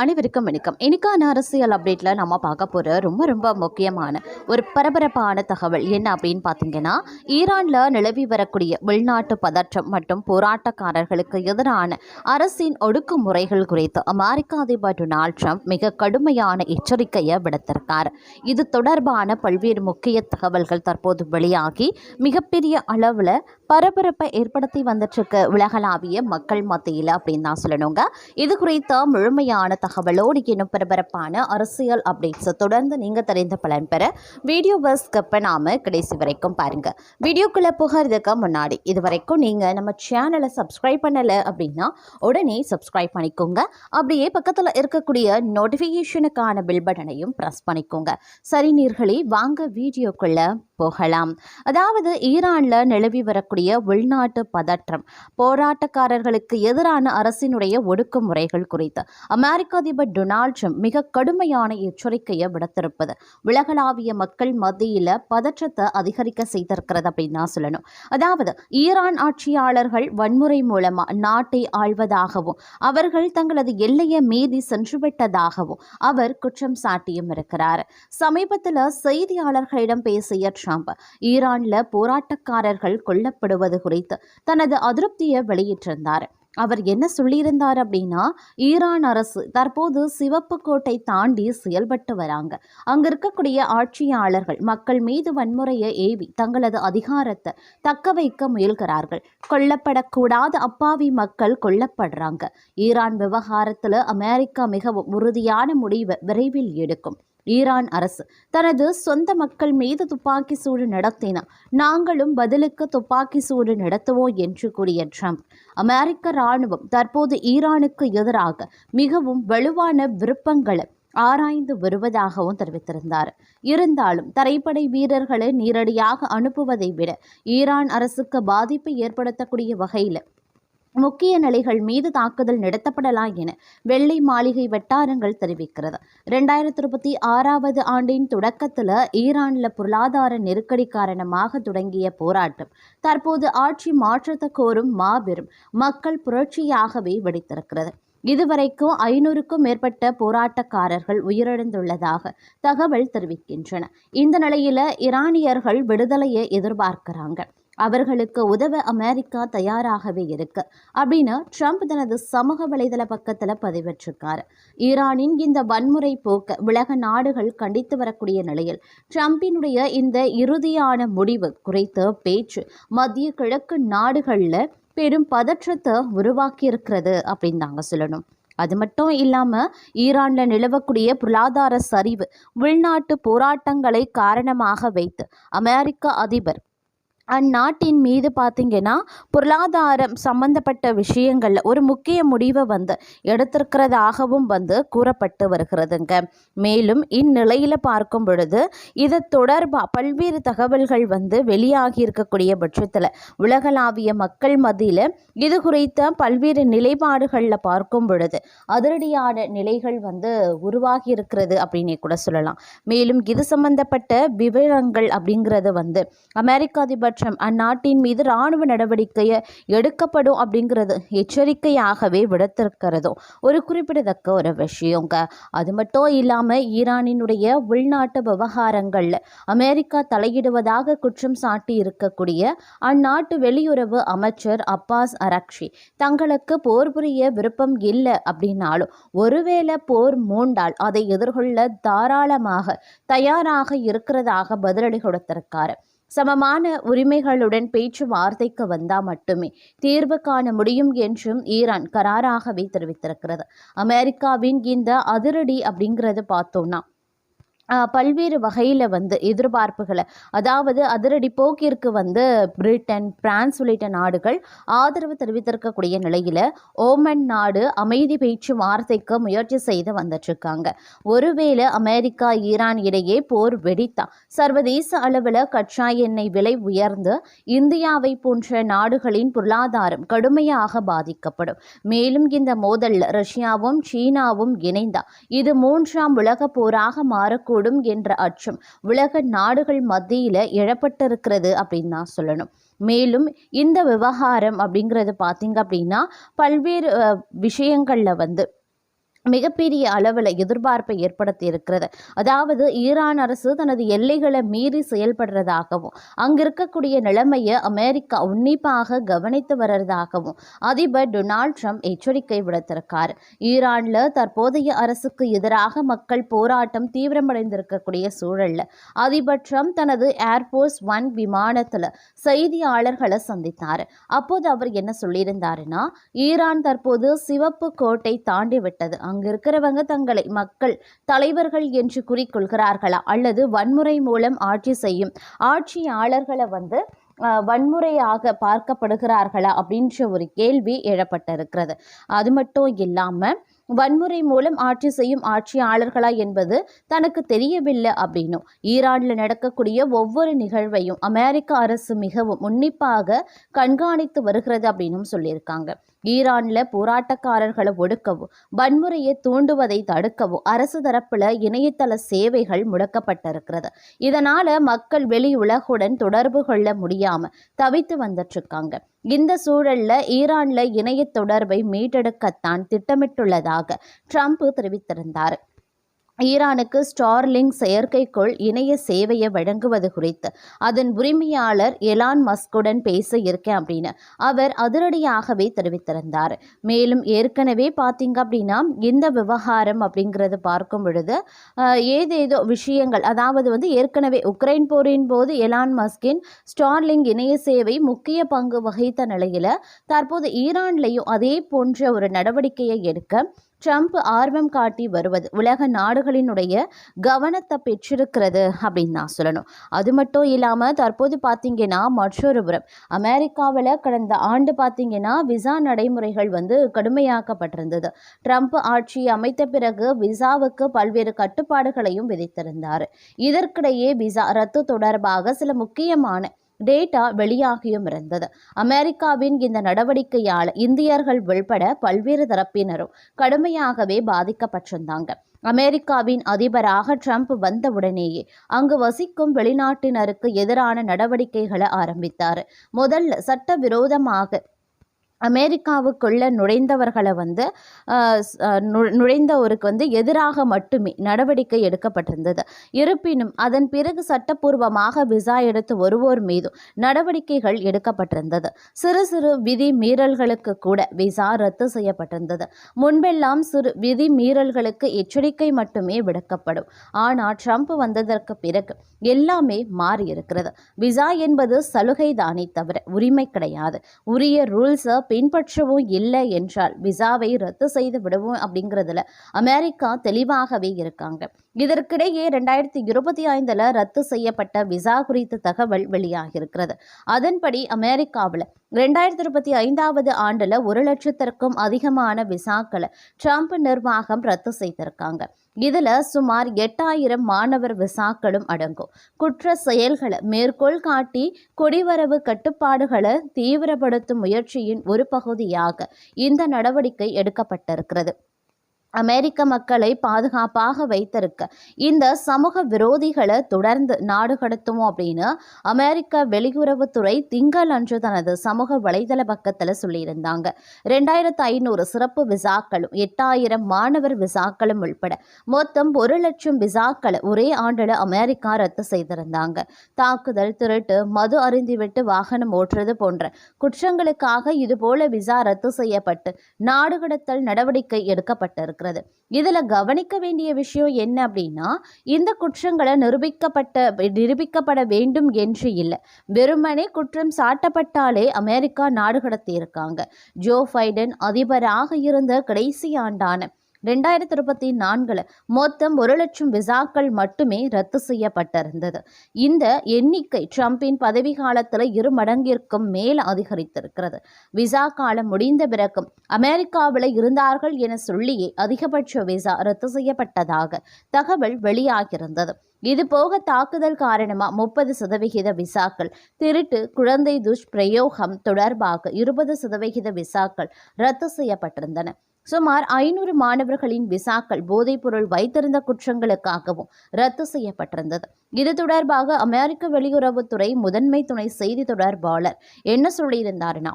அனைவருக்கும் வணக்கம். இன்னைக்கான அரசியல் அப்டேட்டில் நம்ம பார்க்க போகிற ரொம்ப ரொம்ப முக்கியமான ஒரு பரபரப்பான தகவல் என்ன அப்படின்னு பார்த்தீங்கன்னா ஈரானில் நிலவி வரக்கூடிய உள்நாட்டு பதற்றம் மற்றும் போராட்டக்காரர்களுக்கு எதிரான அரசின் ஒடுக்குமுறைகள் குறித்து அமெரிக்க அதிபர் டொனால்ட் ட்ரம்ப் மிக கடுமையான எச்சரிக்கையை விடுத்திருக்கார். இது தொடர்பான பல்வேறு முக்கிய தகவல்கள் தற்போது வெளியாகி மிகப்பெரிய அளவில் பரபரப்பை ஏற்படுத்தி வந்துட்டுருக்கு உலகளாவிய மக்கள் மத்தியில் அப்படின்னு தான் சொல்லணுங்க. இது குறித்த முழுமையான தகவலோடு இன்னும் பரபரப்பான அரசியல் அப்டேட்ஸை தொடர்ந்து நீங்கள் தெரிந்த பலன் பெற வீடியோவை ஸ்கிப் பண்ணாமல் கடைசி வரைக்கும் பாருங்கள் வீடியோக்குள்ளே போகிறதுக்கு முன்னாடி இது வரைக்கும் நீங்கள் நம்ம சேனலை சப்ஸ்கிரைப் பண்ணலை அப்படின்னா உடனே சப்ஸ்கிரைப் பண்ணிக்கோங்க. அப்படியே பக்கத்தில் இருக்கக்கூடிய நோட்டிஃபிகேஷனுக்கான பில் பட்டனையும் ப்ரெஸ் பண்ணிக்கோங்க. சரி நீர்களே வாங்க வீடியோக்குள்ளே போகலாம். அதாவது ஈரானில் நிலவி வரக்கூடிய உள்நாட்டு பதற்றம் போராட்டக்காரர்களுக்கு எதிரான அரசினுடைய ஒடுக்குமுறைகள் குறித்து. அமெரிக்க அதிபர் டொனால்ட் ட்ரம்ப் மிக கடுமையான எச்சரிக்கையை விடுத்திருப்பது. உலகளாவிய மக்கள் மத்தியில் பதற்றத்தை அதிகரிக்க செய்திருக்கிறது அப்படின்னு நான் சொல்லணும். அதாவது ஈரான் ஆட்சியாளர்கள் வன்முறை மூலமா நாட்டை ஆள்வதாகவும் அவர்கள் தங்களது எல்லையை மீறி சென்றுவிட்டதாகவும் அவர் குற்றம் சாட்டியும் இருக்கிறார். சமீபத்தில் செய்தியாளர்களிடம் பேசிய ட்ரம்ப் ஈரான்ல போராட்டக்காரர்கள் கொல்லப்படுவது குறித்து தனது அதிருப்தியை வெளியிட்டிருந்தார். அவர் என்ன சொல்லியிருந்தார் அப்படின்னா ஈரான் அரசு தற்போது சிவப்பு கோட்டை தாண்டி செயல்பட்டு வராங்க. அங்க இருக்கக்கூடிய ஆட்சியாளர்கள் மக்கள் மீது வன்முறையை ஏவி தங்களது அதிகாரத்தை தக்க வைக்க முயல்கிறார்கள். கொல்லப்படக்கூடாத அப்பாவி மக்கள் கொல்லப்படுறாங்க. ஈரான் விவகாரத்தில் அமெரிக்கா மிகவும் உறுதியான முடிவை விரைவில் எடுக்கும். ஈரான் அரசு. தனது சொந்த மக்கள் மீது துப்பாக்கி சூடு நடத்தினா நாங்களும் பதிலுக்கு துப்பாக்கி சூடு நடத்துவோம் என்று கூறிய ட்ரம்ப் அமெரிக்க இராணுவம் தற்போது ஈரானுக்கு எதிராக மிகவும் வலுவான விருப்பங்களை ஆராய்ந்து வருவதாகவும் தெரிவித்திருந்தார். இருந்தாலும் தரைப்படை வீரர்களை நேரடியாக அனுப்புவதை விட ஈரான் அரசுக்கு பாதிப்பை ஏற்படுத்தக்கூடிய வகையில் முக்கிய நிலைகள் மீது தாக்குதல் நடத்தப்படலாம் என வெள்ளை மாளிகை வட்டாரங்கள் தெரிவிக்கிறது. ரெண்டாயிரத்தி இருபத்தி ஆறாவது ஆண்டின் தொடக்கத்தில் ஈரானில் பொருளாதார நெருக்கடி காரணமாக தொடங்கிய போராட்டம். தற்போது ஆட்சி மாற்றத்தை கோரும் மாபெரும் மக்கள் புரட்சியாகவே வெடித்திருக்கிறது. இதுவரைக்கும் ஐநூறுக்கும் மேற்பட்ட போராட்டக்காரர்கள் உயிரிழந்துள்ளதாக தகவல் தெரிவிக்கின்றன. இந்த நிலையில் ஈரானியர்கள் விடுதலையை எதிர்பார்க்கிறாங்க. அவர்களுக்கு உதவ அமெரிக்கா தயாராகவே இருக்கு அப்படின்னு ட்ரம்ப் தனது சமூக வலைதள பக்கத்தில் பதிவிட்டிருக்காரு. ஈரானின் இந்த வன்முறை போக்க உலக நாடுகள் கண்டித்து வரக்கூடிய நிலையில் ட்ரம்பினுடைய இந்த இறுதியான முடிவு குறித்த பேச்சு மத்திய கிழக்கு நாடுகளில் பெரும் பதற்றத்தை உருவாக்கியிருக்கிறது அப்படின்னு நாங்கள் சொல்லணும். அது மட்டும் இல்லாமல் ஈரானில் நிலவக்கூடிய பொருளாதார சரிவு உள்நாட்டு போராட்டங்களை காரணமாக வைத்து அமெரிக்க அதிபர் அந்நாட்டின் மீது பார்த்திங்கன்னா பொருளாதாரம் சம்பந்தப்பட்ட விஷயங்களில் ஒரு முக்கிய முடிவை வந்து எடுத்திருக்கிறதாகவும் வந்து கூறப்பட்டு வருகிறதுங்க. மேலும் இந்நிலையில் பார்க்கும் பொழுது இது தொடர்பாக பல்வேறு தகவல்கள் வந்து வெளியாகி இருக்கக்கூடிய பட்சத்தில் உலகளாவிய மக்கள் மத்தியில் இது குறித்த பல்வேறு நிலைப்பாடுகளில் பார்க்கும் பொழுது அதிரடியான நிலைகள் வந்து உருவாகி இருக்கிறது அப்படின்னே கூட சொல்லலாம். மேலும் இது சம்பந்தப்பட்ட விவரங்கள் அப்படிங்கிறது வந்து அமெரிக்க அதிபர் ட்ரம்ப் அந்நாட்டின் மீது இராணுவ நடவடிக்கையை எடுக்கப்படும் அப்படிங்கிறது எச்சரிக்கையாகவே விடுத்திருக்கிறதும் ஒரு குறிப்பிடத்தக்க ஒரு விஷயங்க. அது மட்டும் இல்லாமல் ஈரானினுடைய உள்நாட்டு விவகாரங்களில் அமெரிக்கா தலையிடுவதாக குற்றம் சாட்டி இருக்கக்கூடிய அந்நாட்டு வெளியுறவு அமைச்சர் அப்பாஸ் அரக்ஷி தங்களுக்கு போர் புரிய விருப்பம் இல்லை அப்படின்னாலும் ஒருவேளை போர் மூண்டால் அதை எதிர்கொள்ள தாராளமாக தயாராக இருக்கிறதாக பதிலடி கொடுத்திருக்காரு. சமமான உரிமைகளுடன் பேச்சுவார்த்தைக்கு வந்தால் மட்டுமே தீர்வு காண முடியும் என்றும் ஈரான் கராராகவே தெரிவித்திருக்கிறது. அமெரிக்காவின் இந்த அதிரடி அப்படிங்கிறது பார்த்தோம்னா பல்வேறு வகையில் வந்து எதிர்பார்ப்புகளை அதாவது அதிரடி போக்கிற்கு வந்து பிரிட்டன் பிரான்ஸ் உள்ளிட்ட நாடுகள் ஆதரவு தெரிவித்திருக்கக்கூடிய நிலையில் ஓமன் நாடு அமைதி பேச்சு வார்த்தைக்கு முயற்சி செய்து வந்துட்டுருக்காங்க. ஒருவேளை அமெரிக்கா ஈரான் இடையே போர் வெடித்தா சர்வதேச அளவில் கச்சா எண்ணெய் விலை உயர்ந்து இந்தியாவை போன்ற நாடுகளின் பொருளாதாரம் கடுமையாக பாதிக்கப்படும். மேலும் இந்த மோதலில் ரஷ்யாவும் சீனாவும் இணைந்தா இது மூன்றாம் உலக போராக மாறக்கூடும் கூடும் என்ற அச்சம் உலக நாடுகள் மத்தியில் எழப்பட்டிருக்கிறது அப்படின்னு தான் சொல்லணும். மேலும் இந்த விவகாரம் அப்படிங்கிறது பார்த்திங்க அப்படின்னா பல்வேறு விஷயங்களில் வந்து மிகப்பெரிய அளவில் எதிர்பார்ப்பை ஏற்படுத்தி இருக்கிறது அதாவது ஈரான் அரசு தனது எல்லைகளை மீறி செயல்படுறதாகவும் அங்கிருக்கக்கூடிய நிலைமையை அமெரிக்கா உன்னிப்பாக கவனித்து வர்றதாகவும் அதிபர் டொனால்ட் ட்ரம்ப் எச்சரிக்கை விடுத்திருக்கார். ஈரானில் தற்போதைய அரசுக்கு எதிராக மக்கள் போராட்டம் தீவிரமடைந்திருக்கக்கூடிய சூழலில் அதிபர் ட்ரம்ப் தனது ஏர்போர்ஸ் ஒன் விமானத்தில் செய்தியாளர்களை சந்தித்தார். அப்போது அவர் என்ன சொல்லியிருந்தாருன்னா ஈரான் தற்போது சிவப்பு கோட்டை தாண்டி விட்டது அங்கு இருக்கிறவங்க தங்களை மக்கள் தலைவர்கள் என்று குறிக்கொள்கிறார்களா? அல்லது வன்முறை மூலம் ஆட்சி செய்யும் ஆட்சியாளர்களை வந்து வன்முறையாக பார்க்கப்படுகிறார்களா? அப்படின்ற ஒரு கேள்வி எழப்பட்டிருக்கிறது. அது மட்டும் இல்லாமல் வன்முறை மூலம் ஆட்சி செய்யும் ஆட்சியாளர்களா என்பது தனக்கு தெரியவில்லை அப்படின்னும். ஈரானில் நடக்கக்கூடிய ஒவ்வொரு நிகழ்வையும் அமெரிக்க அரசு மிகவும் உன்னிப்பாக கண்காணித்து வருகிறது அப்படின்னும் சொல்லியிருக்காங்க. ஈரானில் போராட்டக்காரர்களை ஒடுக்கவும் வன்முறையை தூண்டுவதை தடுக்கவும் அரசு தரப்புல இணையதள சேவைகள் முடக்கப்பட்டிருக்கிறது. இதனால் மக்கள் வெளி உலகுடன் தொடர்பு கொள்ள முடியாமல் தவித்து வந்துட்டுருக்காங்க. இந்த சூழல்ல ஈரான்ல இணைய தொடர்பை மீட்டெடுக்கத்தான் திட்டமிட்டுள்ளதாக ட்ரம்ப் தெரிவித்திருந்தார். ஈரானுக்கு ஸ்டார்லிங் செயற்கைக்கோள் இணைய சேவையை வழங்குவது குறித்து. அதன் உரிமையாளர் எலான் மஸ்குடன் பேச இருக்கேன் அப்படின்னு அவர் அதிரடியாகவே தெரிவித்திருந்தார். மேலும் ஏற்கனவே பார்த்தீங்க அப்படின்னா இந்த விவகாரம் அப்படிங்கிறது பார்க்கும் பொழுது ஏதேதோ விஷயங்கள் அதாவது வந்து ஏற்கனவே உக்ரைன் போரின் போது எலான் மஸ்கின் ஸ்டார்லிங் இணைய சேவை முக்கிய பங்கு வகித்த நிலையில் தற்போது ஈரான்லேயும் அதே போன்ற ஒரு நடவடிக்கையை எடுக்க ட்ரம்ப் ஆர்வம் காட்டி வருவது உலக நாடுகளினுடைய கவனத்தை பெற்றிருக்கிறது அப்படின்னு நான் சொல்லணும். அது மட்டும் இல்லாமல் தற்போது பார்த்தீங்கன்னா மற்றொரு புறம். அமெரிக்காவில் கடந்த ஆண்டு பார்த்தீங்கன்னா விசா நடைமுறைகள் வந்து கடுமையாக்கப்பட்டிருந்தது. ட்ரம்ப் ஆட்சி அமைத்த பிறகு விசாவுக்கு பல்வேறு கட்டுப்பாடுகளையும் விதித்திருந்தார். இதற்கிடையே விசா ரத்து தொடர்பாக சில முக்கியமான டேட்டா வெளியாகியும் இருந்தது அமெரிக்காவின் இந்த நடவடிக்கையால் இந்தியர்கள் உள்பட பல்வேறு தரப்பினரும் கடுமையாகவே பாதிக்கப்பட்டிருந்தாங்க. அமெரிக்காவின் அதிபராக ட்ரம்ப் வந்தவுடனேயே அங்கு வசிக்கும் வெளிநாட்டினருக்கு எதிரான நடவடிக்கைகளை ஆரம்பித்தார். முதல்ல சட்டவிரோதமாக அமெரிக்காவுக்குள்ள நுழைந்தவர்களை வந்து நு- நுழைந்தவருக்கு வந்து எதிராக மட்டுமே நடவடிக்கை எடுக்கப்பட்டிருந்தது. இருப்பினும் அதன் பிறகு சட்டப்பூர்வமாக விசா எடுத்து வருவோர் மீதும் நடவடிக்கைகள் எடுக்கப்பட்டிருந்தது. சிறு சிறு விதி மீறல்களுக்கு கூட விசா ரத்து செய்யப்பட்டிருந்தது. முன்பெல்லாம் சிறு விதி மீறல்களுக்கு எச்சரிக்கை மட்டுமே விடுக்கப்படும். ஆனால் ட்ரம்ப் வந்ததற்கு பிறகு எல்லாமே மாறியிருக்கிறது. விசா என்பது சலுகை தானே தவிர உரிமை கிடையாது. உரிய ரூல்ஸை பின்பற்றவும் இல்லை என்றால் விசாவை ரத்து செய்து விடுவோம் அப்படிங்கிறதுல அமெரிக்கா தெளிவாகவே இருக்காங்க. இதற்கிடையே ரெண்டாயிரத்தி இருபத்தி ஐந்தில் ரத்து செய்யப்பட்ட விசா குறித்த தகவல் வெளியாகியிருக்கிறது. அதன்படி அமெரிக்காவில் ரெண்டாயிரத்தி இருபத்தி ஐந்தாவது ஆண்டில் ஒரு லட்சத்திற்கும் அதிகமான விசாக்களை ட்ரம்ப் நிர்வாகம் ரத்து செய்திருக்காங்க. இதில் சுமார் எட்டாயிரம் மாணவர் விசாக்களும் அடங்கும். குற்ற செயல்களை மேற்கோள் காட்டி குடிவரவு கட்டுப்பாடுகளை தீவிரப்படுத்தும் முயற்சியின் ஒரு பகுதியாக இந்த நடவடிக்கை எடுக்கப்பட்டிருக்கிறது. அமெரிக்க மக்களை பாதுகாப்பாக வைத்திருக்க. இந்த சமூக விரோதிகளை தொடர்ந்து நாடு கடத்துவோம் அப்படின்னு அமெரிக்க வெளியுறவுத்துறை திங்கள் அன்று தனது சமூக வலைதள பக்கத்தில் சொல்லியிருந்தாங்க. ரெண்டாயிரத்து ஐநூறு சிறப்பு விசாக்களும் எட்டாயிரம் மாணவர் விசாக்களும் உள்பட மொத்தம் ஒரு லட்சம் விசாக்களை ஒரே ஆண்டில் அமெரிக்கா ரத்து செய்திருந்தாங்க. தாக்குதல் திருட்டு மது அருந்திவிட்டு வாகனம் ஓட்டுறது போன்ற குற்றங்களுக்காக இதுபோல விசா ரத்து செய்யப்பட்டு நாடு கடத்தல் நடவடிக்கை இருக்கிறது இதில் கவனிக்க வேண்டிய விஷயம் என்ன அப்படின்னா இந்த குற்றங்களை நிரூபிக்கப்பட்ட நிரூபிக்கப்பட வேண்டும் என்று இல்லை. வெறுமனே குற்றம் சாட்டப்பட்டாலே அமெரிக்கா நாடு கடத்தியிருக்காங்க ஜோ பைடன் அதிபராக இருந்த கடைசி ஆண்டான ரெண்டாயிரத்தி இருபத்தி நான்கில் மொத்தம் ஒரு லட்சம் விசாக்கள் மட்டுமே ரத்து செய்யப்பட்டிருந்தது. இந்த எண்ணிக்கை ட்ரம்பின் பதவி காலத்தில் இரு மடங்கிற்கும் மேல் அதிகரித்திருக்கிறது. விசா காலம் முடிந்த பிறகும் அமெரிக்காவில் இருந்தார்கள் என சொல்லியே அதிகபட்ச விசா ரத்து செய்யப்பட்டதாக தகவல் வெளியாகியிருந்தது. இதுபோக தாக்குதல் காரணமாக முப்பது சதவிகித விசாக்கள் திருட்டு குழந்தை துஷ்பிரயோகம் தொடர்பாக இருபது சதவிகித விசாக்கள் ரத்து செய்யப்பட்டிருந்தன. சுமார் ஐநூறு மாணவர்களின் விசாக்கள் போதைப்பொருள் வைத்திருந்த குற்றங்களுக்காகவும் ரத்து செய்யப்பட்டிருந்தது. இது தொடர்பாக அமெரிக்க வெளியுறவுத்துறை முதன்மை துணை செய்தி தொடர்பாளர் என்ன சொல்லியிருந்தார்னா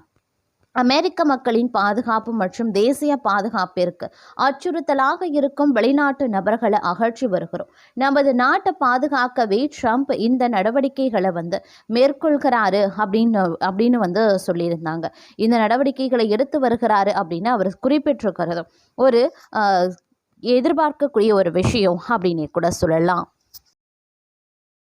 அமெரிக்க மக்களின் பாதுகாப்பு மற்றும் தேசிய பாதுகாப்பிற்கு அச்சுறுத்தலாக இருக்கும் வெளிநாட்டு நபர்களை அகற்றி வருகிறோம். நமது நாட்டை பாதுகாக்கவே ட்ரம்ப் இந்த நடவடிக்கைகளை வந்து மேற்கொள்கிறாரு அப்படின்னு அப்படின்னு வந்து சொல்லியிருந்தாங்க. இந்த நடவடிக்கைகளை எடுத்து வருகிறாரு அப்படின்னு அவர் குறிப்பிட்டிருக்கிறது ஒரு எதிர்பார்க்கக்கூடிய ஒரு விஷயம் அப்படின்னு கூட சொல்லலாம்.